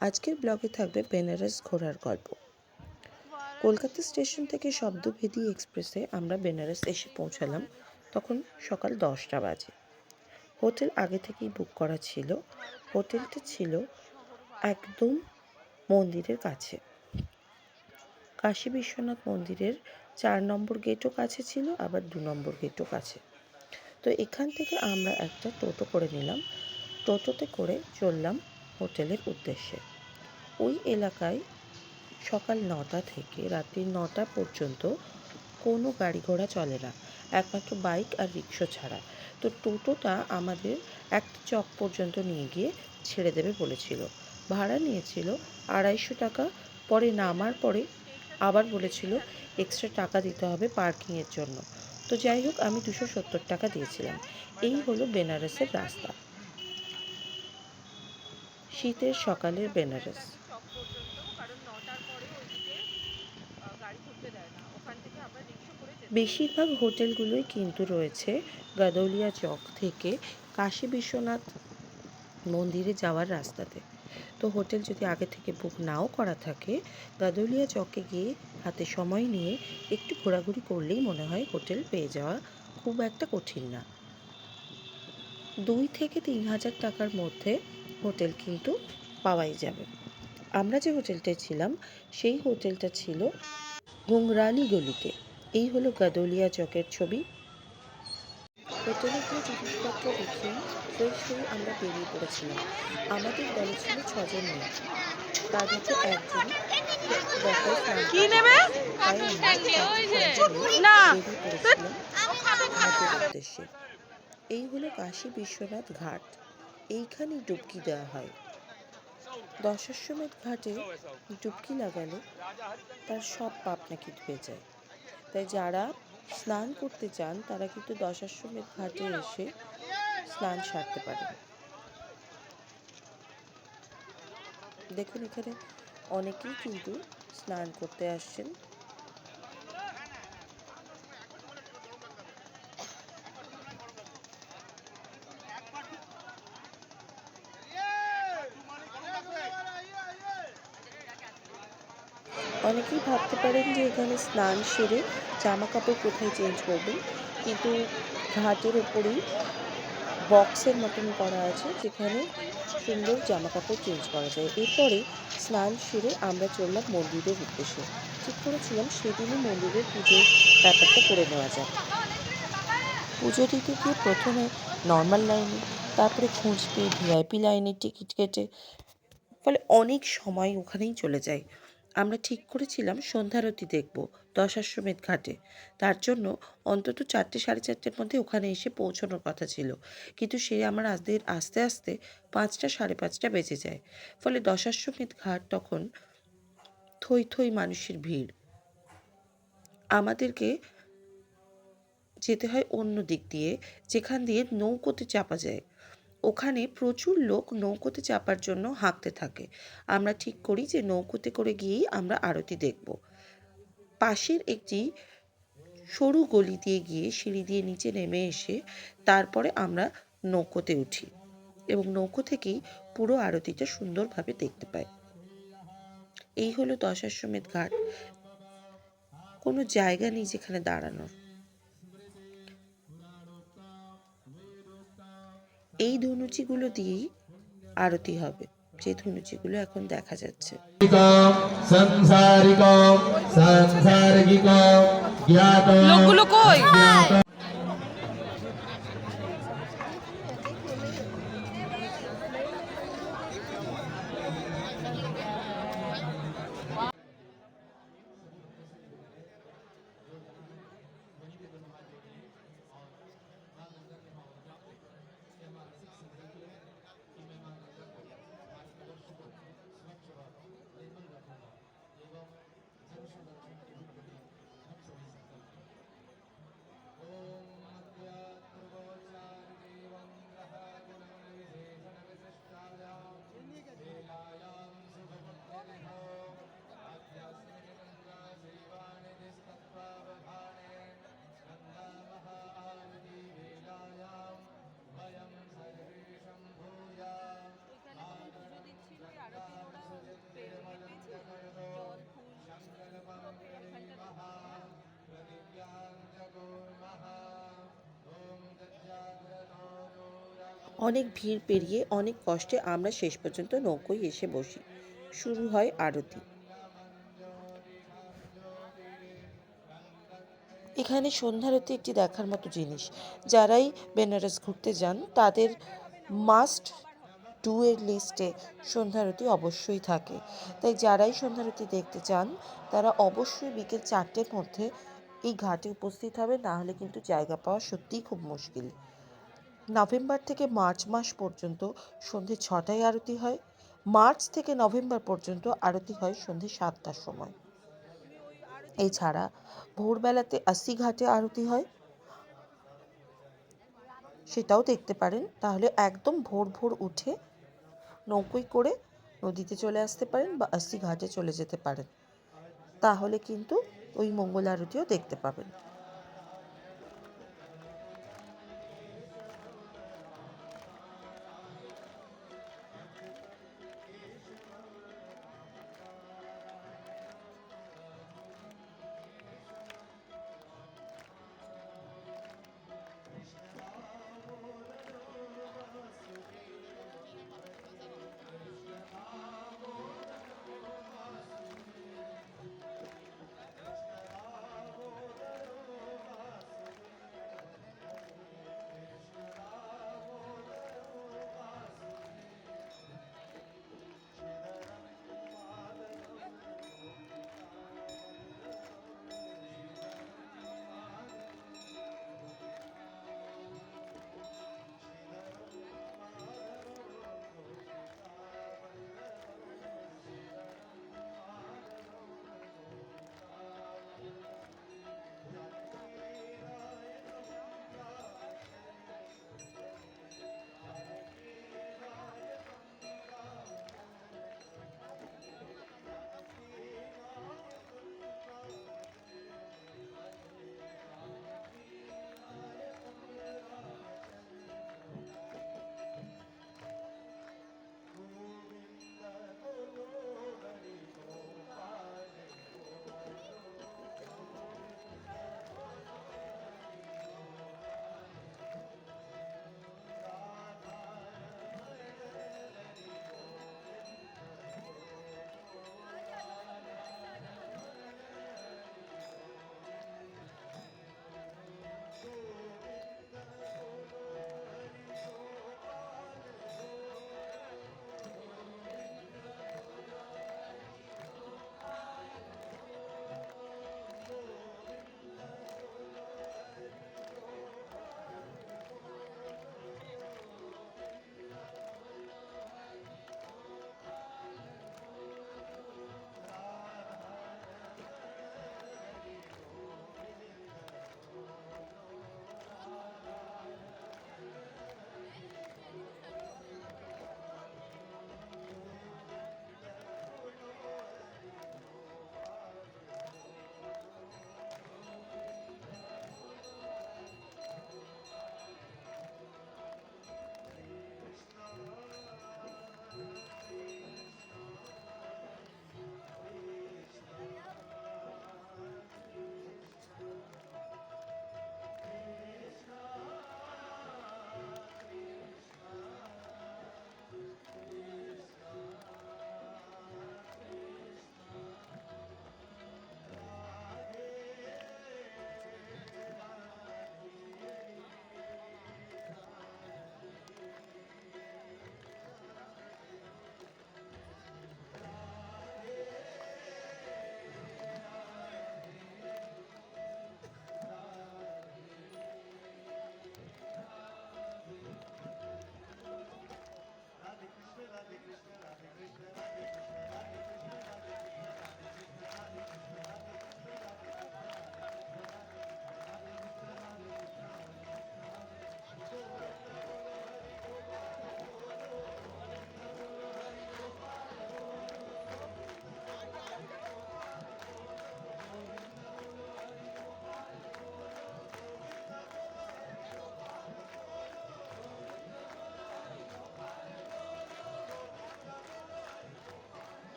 আজকের ব্লগে থাকবে বেনারস ঘোরার গল্প। কলকাতা স্টেশন থেকে শব্দভেদী এক্সপ্রেসে আমরা বেনারস এসে পৌঁছালাম তখন সকাল দশটা বাজে। হোটেল আগে থেকেই বুক করা ছিল। হোটেলটা ছিল একদম মন্দিরের কাছে। কাশী বিশ্বনাথ মন্দিরের চার নম্বর গেটও কাছে ছিল, আবার দু নম্বর গেটও কাছে। তো এখান থেকে আমরা একটা টোটো করে নিলাম। টোটোতে করে চললাম হোটেলের উদ্দেশ্যে। ওই এলাকায় সকাল নটা থেকে রাত্রি নটা পর্যন্ত কোনো গাড়ি ঘোড়া চলে না, একমাত্র বাইক আর রিক্সা ছাড়া। তো টোটোটা আমাদের একটা চক পর্যন্ত নিয়ে গিয়ে ছেড়ে দেবে বলেছিল। ভাড়া নিয়েছিল আড়াইশো টাকা, পরে নামার পরে আবার বলেছিল এক্সট্রা টাকা দিতে হবে পার্কিংয়ের জন্য। তো যাই হোক, আমি দুশো সত্তর টাকা দিয়েছিলাম। এই হলো বেনারসের রাস্তা শীতের সকালের বেনারস চক পর্যন্ত কারণ নটার পরে ওইদিকে আহ, গাড়ি ঢুকতে দেয় না ওখান থেকে আমরা রিক্সা সকালের বেনারস। বেশিরভাগ হোটেলগুলোই কিন্তু রয়েছে গাদৌলিয়া চক থেকে কাশী বিশ্বনাথ মন্দিরে যাওয়ার রাস্তাতে। তো হোটেল যদি আগে থেকে বুক নাও করা থাকে, গাদৌলিয়া চকে গিয়ে হাতে সময় নিয়ে একটু ঘোরাঘুরি করলেই মনে হয় হোটেল পেয়ে যাওয়া খুব একটা কঠিন না। দুই থেকে তিন হাজার টাকার মধ্যে হোটেল কিন্তু পাওয়াই যাবে। আমরা যে হোটেলটায় ছিলাম সেই হোটেলটা ছিল ঘুংরালি গলিতে। এই হলো গাদৌলিয়া চকের ছবি। হোটেলে গিয়ে জিনিসপত্র রেখে ফ্রেশ হয়ে আমরা বেরিয়ে পড়েছিলাম। আমাদের দলে ছিল ছজন মেয়ে। তার মধ্যে একজন কি নেবে? না। উদ্দেশ্যে। এই হলো কাশী বিশ্বনাথ ঘাট। এইখানেই ডুবকি দেওয়া হয়। দশাশ্বমেধ ঘাটে ডুবকি লাগালে তার সব পাপ নাকি ধুয়ে যায়। তাই যারা স্নান করতে চান, তারা কিন্তু দশাশ্বমেধ ঘাটে এসে স্নান সারতে পারেন দেখুন এখানে অনেকেই কিন্তু স্নান করতে আসছেন। অনেকেই ভাবতে পারেন যে এখানে স্নান সেরে জামা কাপড় কোথায় চেঞ্জ করবেন। কিন্তু ঘাটের ওপরেই বক্সের মতন করা আছে, যেখানে সুন্দর জামা কাপড় চেঞ্জ করা যায়। এরপরে স্নান সেরে আমরা চললাম মন্দিরের উদ্দেশ্যে। ঠিক করেছিলাম, সেদিনই মন্দিরের পুজোর ব্যাপারটা করে নেওয়া যায় পুজো দিতে গিয়ে প্রথমে নর্মাল লাইনে তারপরে খোঁজ পেয়ে ভিআইপি লাইনে টিকিট কেটে, ফলে অনেক সময় ওখানেই চলে যায়। আমরা ঠিক করেছিলাম সন্ধ্যারতি দেখব দশাশ্বমেধ ঘাটে। তার জন্য অন্তত চারটে, সাড়ে চারটের মধ্যে ওখানে এসে পৌঁছানোর কথা ছিল। কিন্তু সে আমার আস্তে আস্তে আস্তে পাঁচটা, সাড়ে পাঁচটা বেজে যায়। ফলে দশাশ্বমেধ ঘাট তখন থই থই মানুষের ভিড়। আমাদেরকে যেতে হয় অন্য দিক দিয়ে, যেখান দিয়ে নৌকোতে চাপা যায়। ওখানে প্রচুর লোক নৌকোতে চাপার জন্য হাঁকতে থাকে। আমরা ঠিক করি যে নৌকোতে করে গিয়েই আমরা আরতি দেখব। পাশের একটি সরু গলি দিয়ে গিয়ে সিঁড়ি দিয়ে নিচে নেমে এসে তারপরে আমরা নৌকোতে উঠি এবং নৌকো থেকেই পুরো আরতিটা সুন্দরভাবে দেখতে পাই। এই হলো দশাশ্বমেধ ঘাট। কোনো জায়গা নেই যেখানে দাঁড়ানোর। এই ধনুচিগুলো দিয়েই আরতি হবে। যে ধনুচিগুলো এখন দেখা যাচ্ছে। সংসারিক সাংসারিক জ্ঞাত লোকগুলো কই? অনেক ভিড় পেরিয়ে অনেক কষ্টে আমরা শেষ পর্যন্ত নৌকোয় এসে বসি। শুরু হয় আরতি। এখানে সন্ধ্যারতি একটি দেখার মতো জিনিস। যারাই বেনারস ঘুরতে যান, তাদের মাস্ট ডু এর লিস্টে সন্ধ্যারতি অবশ্যই থাকে। তাই যারাই সন্ধ্যারতি দেখতে চান, তারা অবশ্যই বিকেল চারটের মধ্যে এই ঘাটে উপস্থিত হবে না হলে কিন্তু জায়গা পাওয়া সত্যিই খুব মুশকিল। নভেম্বর থেকে মার্চ মাস পর্যন্ত সন্ধে ছটায় আরতি হয়। মার্চ থেকে নভেম্বর পর্যন্ত আরতি হয় সন্ধে সাতটার সময়। এছাড়া ভোরবেলাতে আশি ঘাটে আরতি হয়। সেটাও দেখতে পারেন। তাহলে একদম ভোর ভোর উঠে নৌকোয় করে নদীতে চলে আসতে পারেন বা আশি ঘাটে চলে যেতে পারেন। তাহলে কিন্তু ওই মঙ্গল আরতিও দেখতে পাবেন।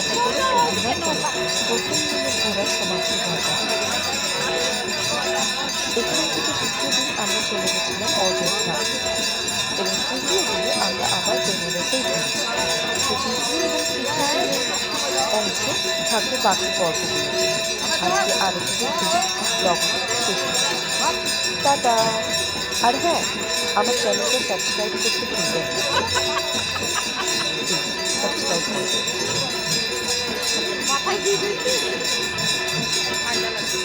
কেনাকাটা করে ঘটা এখান থেকে আমরা চলে গেছিলাম অযোধ্যা এবং তৃতীয় দিনে আমরা আবার বেনারসেই ঘুরি তো থাকবে বাকি পর্বগুলো আজকে আরতিদের ব্লগটা টাটা আর হ্যাঁ আমার চ্যানেলটা সাবস্ক্রাইব করতে ভুলবেন সাবস্ক্রাইব করবেন মাথায় দিয়ে দিয়েছি ঠান্ডা লাগছে